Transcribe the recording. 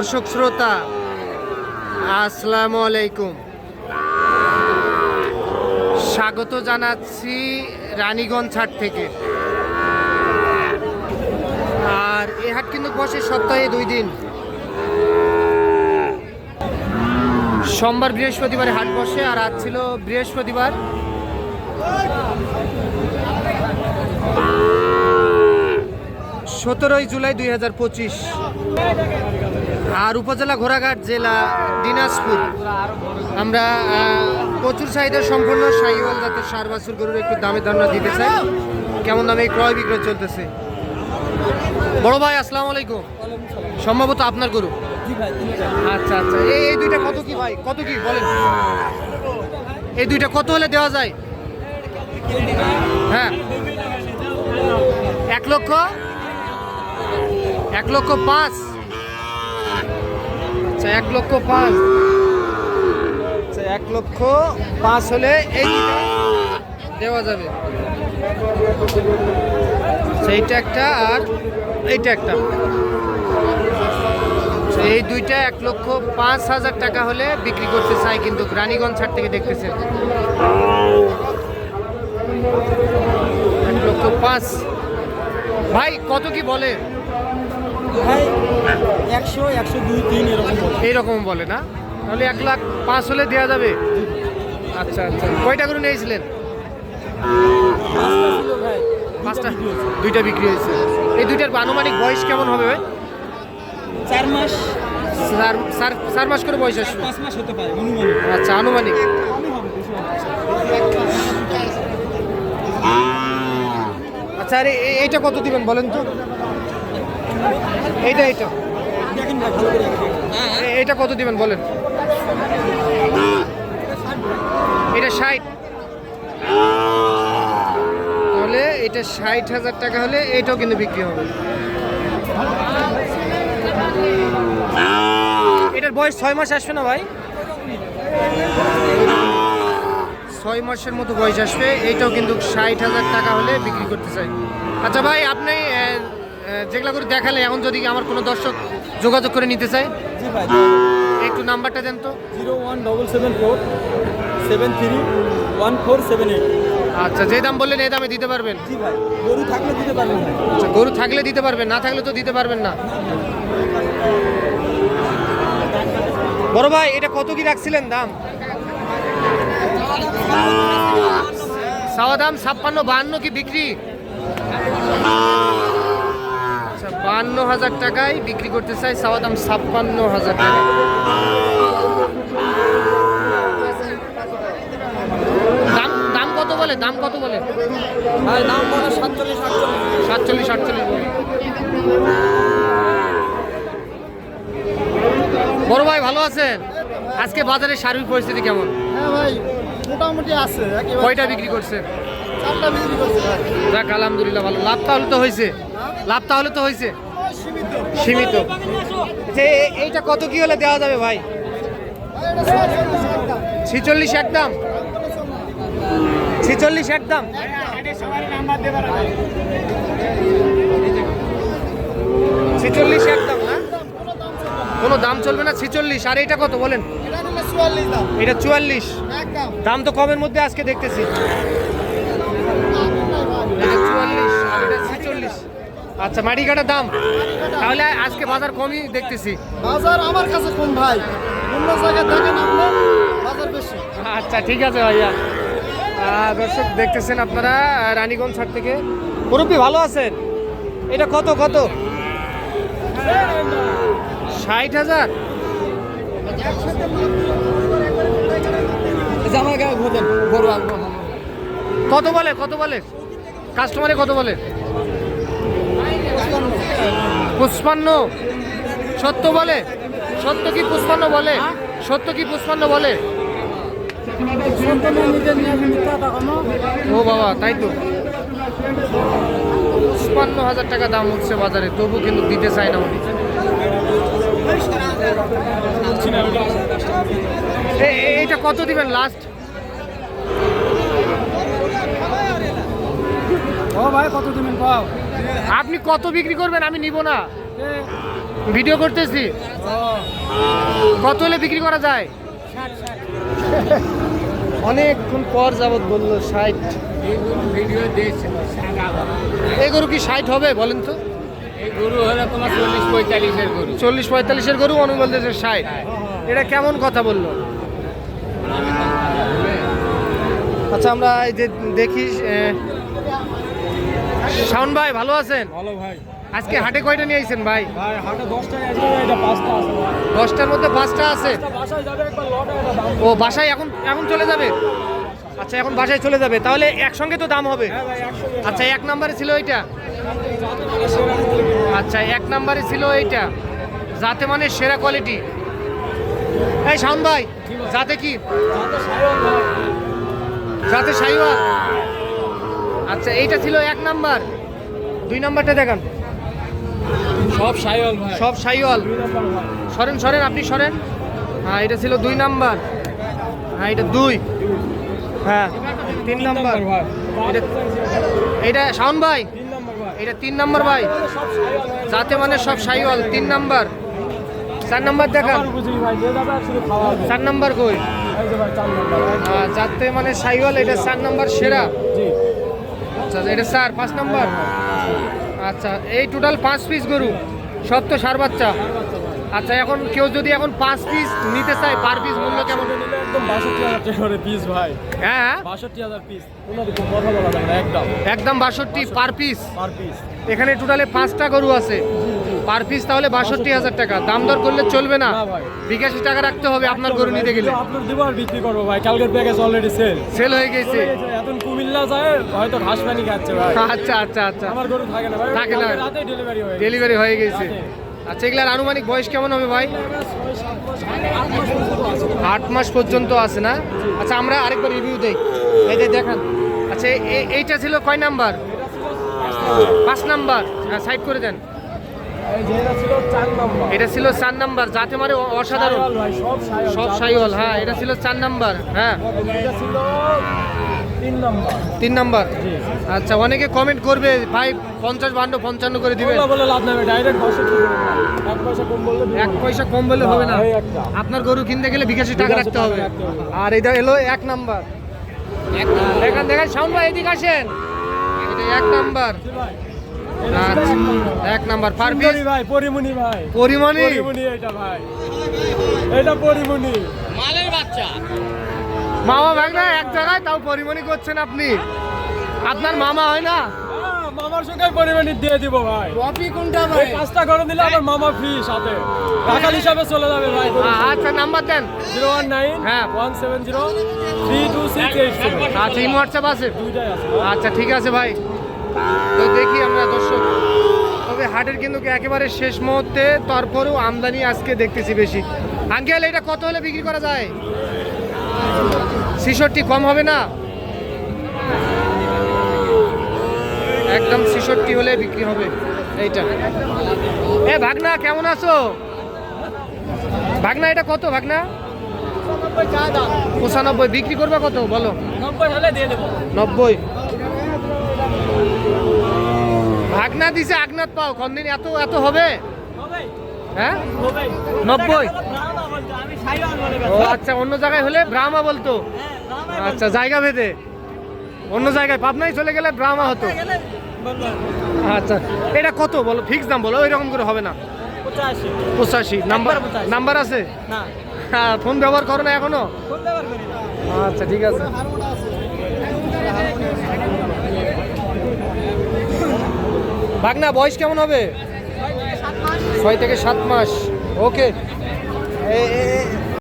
দর্শক শ্রোতা, আসসালামু আলাইকুম। স্বাগত জানাচ্ছি রানীগঞ্জ হাট থেকে। আর এ হাট কিন্তু বসে সপ্তাহে দুই দিন। সোমবার বৃহস্পতিবারে হাট বসে, আর আজ ছিল বৃহস্পতিবার। সতেরোই জুলাই দুই হাজার পঁচিশ। আর উপজেলা ঘোড়াঘাট জেলা দিনাজপুর। আমরা প্রচুর চাহিদা সম্পূর্ণ সাইওয়াল জাতের সার বাছুর গরুর একটু দামে ধারণা দিতে চাই। কেমন দামে ক্রয় বিক্রয় চলতেছে? বড় ভাই আসসালাম আলাইকুম। সম্ভবত আপনার গরু? আচ্ছা আচ্ছা। এই এই দুইটা কত কি ভাই? কত কি? বলেন। এই দুইটা কত হলে দেওয়া যায়? হ্যাঁ। এক লক্ষ? এক লক্ষ পাঁচ? আচ্ছা এক লক্ষ পাঁচ। আচ্ছা এক লক্ষ পাঁচ হলে এই দেওয়া যাবে। আচ্ছা এইটা একটা আর এইটা একটা। আচ্ছা, এই দুইটা এক লক্ষ পাঁচ হাজার টাকা হলে বিক্রি করতে চাই কিন্তু রানীগঞ্জ ছাড় থেকে দেখতেছেন এক লক্ষ পাঁচ। ভাই কত কি বলে? ভাই একশো একশো দুই তিন এরকম এইরকম বলে না? তাহলে এক লাখ পাঁচ হলে দেওয়া যাবে? আচ্ছা আচ্ছা। কয়টা করে নিয়েছিলেন? পাঁচটা দুইটা বিক্রি হয়েছে। এই দুইটার আনুমানিক বয়স কেমন হবে ভাই? চার মাস। চার চার মাস করে বয়স আসবে? পাঁচ মাস হতে পারে আচ্ছা আনুমানিক। আচ্ছা আরে এইটা কত দিবেন বলেন তো? এইটা এইটা। দেখেন ভাই ভালো করে দেখেন। এ- এইটা কত দিবেন, বলেন? এটা ষাট। তাহলে এটা ষাট হাজার টাকা হলে এইটাও কিন্তু বিক্রি হবে। এটার বয়স ছয় মাস আসবে না ভাই? ছয় মাসের মতো বয়স আসবে, এইটাও কিন্তু ষাট হাজার টাকা হলে বিক্রি করতে চাই। আচ্ছা ভাই, আপনি যেগুলা করে দেখালে এখন যদি আমার কোনো দর্শক যোগাযোগ করে নিতে চায় জি ভাই একটু নাম্বারটা দেন তো। Zero one double seven four seven three one four seven eight. আচ্ছা যে দাম বললেন এই দামে দিতে পারবেন? জি ভাই গরু থাকলে দিতে পারবেন আচ্ছা গরু থাকলে দিতে পারবেন না থাকলে তো দিতে পারবেন না। বড় ভাই এটা কত কি রাখছিলেন দাম? সাওয়া দাম ছাপ্পান্ন বাহান্ন কি বিক্রি? বাহান্ন হাজার টাকায় বিক্রি করতে চাই সাওয়া দাম ছাপ্পান্ন হাজার টাকা। দাম দাম কত বলে? দাম কত বলে? ভাই দাম বলে সাতচল্লিশ সাতচল্লিশ আটচল্লিশ বলে। বড় ভাই ভালো আছেন? আজকে বাজারের সার্বিক পরিস্থিতি কেমন? হ্যাঁ ভাই মোটামুটি আছে কয়টা বিক্রি করছেন চারটা বিক্রি করছে যাক আলহামদুলিল্লাহ ভালো। লাভ তাহলে তো হয়েছে। লাভ তাহলে তো হয়েছে। সীমিত। যে এইটা কত কি হলে দেওয়া যাবে ভাই? ছিচল্লিশ একদম। ছিচল্লিশ একদম। ছিচল্লিশ একদম না? কোনো দাম চলবে না ছিচল্লিশ। আর এটা কত বলেন? এটা চুয়াল্লিশ দাম তো কমের মধ্যে আজকে দেখতেছি এটা চুয়াল্লিশ আর এটা ছিচল্লিশ আচ্ছা মাটি কাটার দাম? তাহলে আজকে বাজার কমই দেখতেছি। বাজার আমার কাছে কম ভাই। অন্য জায়গায় দেখেন বাজার বেশি। আচ্ছা ঠিক আছে ভাইয়া। দর্শক দেখতেছেন আপনারা রানীগঞ্জ হাট থেকে। মুরব্বী ভালো আছেন? এটা কত কত? ষাট হাজার? কত বলে কত বলে? কাস্টমারে কত বলে? পুষ্পান্ন, সত্য বলে? সত্য কি পুষ্পান্ন বলে? সত্য কি পুষ্পান্ন বলে? ও বাবা, তাই তো। পঞ্চান্ন হাজার টাকা দাম হচ্ছে বাজারে, তবু কিন্তু দিতে চায় না উনি। এইটা কত দিবেন লাস্ট ও ভাই, কত দিবেন? পাও। আপনি কত বিক্রি করবেন আমি নিব না। ভিডিও করতেছি। কত হলে বিক্রি করা যায়? অনেকক্ষণ পর যাবৎ বলল ষাট। এই গরু কি ষাট হবে বলেন তো? গরু হলো তোমার চল্লিশ পঁয়তাল্লিশের গরু। চল্লিশ পঁয়তাল্লিশের গরু অনু বলতেছে ষাট। এটা কেমন কথা বলল? আচ্ছা আমরা এই যে দেখি শাওন ভাই ভালো আছেন? ভালো ভাই। আজকে হাটে কয়টা নিয়ে আইছেন ভাই? ভাই হাটে দশটায় আসবে এটা পাঁচটা আছে ভাই। দশটার মধ্যে পাঁচটা আছে? বাসায় যাবে একবার লটে এটা দাম। ও বাসায় এখন এখন চলে যাবে? আচ্ছা এখন বাসায় চলে যাবে। তাহলে একসঙ্গে তো দাম হবে? হ্যাঁ আচ্ছা এক নম্বরে ছিল এইটা? আচ্ছা এক নম্বরে ছিল এইটা। যাতে মানে সেরা কোয়ালিটি এই শাওন ভাই যাতে কি? যাতে সাইওয়াল। আচ্ছা এইটা ছিল এক নাম্বার। দুই নাম্বারটা দেখান। সব সাইওয়াল সব সাইওয়াল। সরেন সরেন আপনি সরেন। হ্যাঁ এটা ছিল দুই নাম্বার। হ্যাঁ এটা দুই। হ্যাঁ তিন নাম্বার। এটা এটা শাওন ভাই। এটা তিন নাম্বার ভাই। যাতে মানে সব সাইওয়াল তিন নাম্বার। চার নাম্বার দেখান। চার নাম্বার কই? যাতে মানে সাইওয়াল এটা চার নাম্বার সেরা। জি। আচ্ছা এটা স্যার পাঁচ নম্বর। আচ্ছা এই টোটাল পাঁচ পিস গরু সব তো সার বাচ্চা। আচ্ছা এখন কেউ যদি এখন পাঁচ পিস নিতে চায় পার পিস মূল্য কেমন? নিলে একদম বাষট্টি হাজার টাকা করে পিস ভাই। হ্যাঁ হ্যাঁ। বাষট্টি হাজার পিস কোনো কথা বলা যাবে না একদম। একদম বাষট্টি পার পিস পার পিস এখানে টোটালে পাঁচটা গরু আছে। পার পিস তাহলে বাষট্টি হাজার টাকা। দাম দর করলে চলবে না। বিকাশি টাকা রাখতে হবে আপনার গরু নিতে গেলে। আপনার দিব আর বিক্রি করব ভাই। কালকের প্যাকেজ অলরেডি সেল সেল হয়ে গেছে। এখন কুমিল্লা যায় হয়তো ঘাস পানি খাচ্ছে ভাই। আচ্ছা আচ্ছা আচ্ছা। আমার গরু থাকে না ভাই। থাকে না। রাতে ডেলিভারি হয়ে। ডেলিভারি হয়ে গেছে। আচ্ছা এগুলার আনুমানিক বয়স কেমন হবে ভাই? আট মাস পর্যন্ত আছে। না? আচ্ছা আমরা আরেকবার রিভিউ দেই। এই যে দেখান। আচ্ছা এইটা ছিল কয় নাম্বার? পাঁচ নাম্বার। হ্যাঁ সাইড করে দেন। এটা ছিল চার নাম্বার। যাতে মানে অসাধারণ। সব সাইওয়াল হ্যাঁ এটা ছিল চার নাম্বার হ্যাঁ। তিন নাম্বার। আচ্ছা অনেকে কমেন্ট করবে ভাই পঞ্চাশ বান্ন পঞ্চান্ন করে? এক পয়সা কম বললে দিব এক। পয়সা কম বলে হবে না। আপনার গরু কিনতে গেলে বিকাশি টাকা রাখতে হবে। আর এটা এলো এক নাম্বার। দেখান দেখান শাওন ভাই এদিকে আসেন। এটা এক নাম্বার। এক নাম্বার। পার পিস ভাই পরিমণি ভাই। পরিমাণই পরিমণি এটা ভাই। এটা পরিমণি। মামা ভাগ না এক জায়গায় তাও পরিমাণই করছেন আপনি। আপনার মামা হয় না? মামার সঙ্গে পরিমণি দিয়ে দিব ভাই। কপি কোনটা ভাই? পাঁচটা করে দিলে আমার মামা ফ্রি সাথে। রাখাল হিসাবে চলে যাবে ভাই। আচ্ছা নাম্বার দেন। জিরো ওয়ান নাইন হ্যাঁ। One seven zero three two six eight আচ্ছা ইন হোয়াটসঅ্যাপ আছে। দুইটাই আছে। আচ্ছা ঠিক আছে ভাই। তো দেখি আমরা দর্শক তবে হাটের কিন্তু একেবারে শেষ মুহূর্তে তারপরেও আমদানি আজকে দেখতেছি বেশি। আঙ্কেল এটা কত হলে বিক্রি করা যায়? ছিষট্টি কম হবে না? একদম ছিষট্টি হলে বিক্রি হবে এইটা। এ ভাগনা কেমন আছো? ভাগনা এটা কত ভাগনা? পঁচানব্বই বিক্রি করবে কত? বলো। নব্বই হলে দিয়ে দেবো। নব্বই। ভাগনা দিছে আগনাত পাও কদিন এত এত হবে? হ্যাঁ? নব্বই? ও আচ্ছা অন্য জায়গায় হলে ব্রাহ্মা বলতো। আচ্ছা জায়গা ভেদে। অন্য জায়গায় পাবনায় চলে গেলে ব্রাহ্মা হতো। আচ্ছা এটা কত বলো ফিক্স দাম বলো ওইরকম করে হবে না। পঁচাশি। নাম্বার নাম্বার আছে? হ্যাঁ ফোন ব্যবহার করো না এখনও? আচ্ছা ঠিক আছে। ভাগনা বয়স কেমন হবে? ছয় থেকে সাত মাস। ওকে।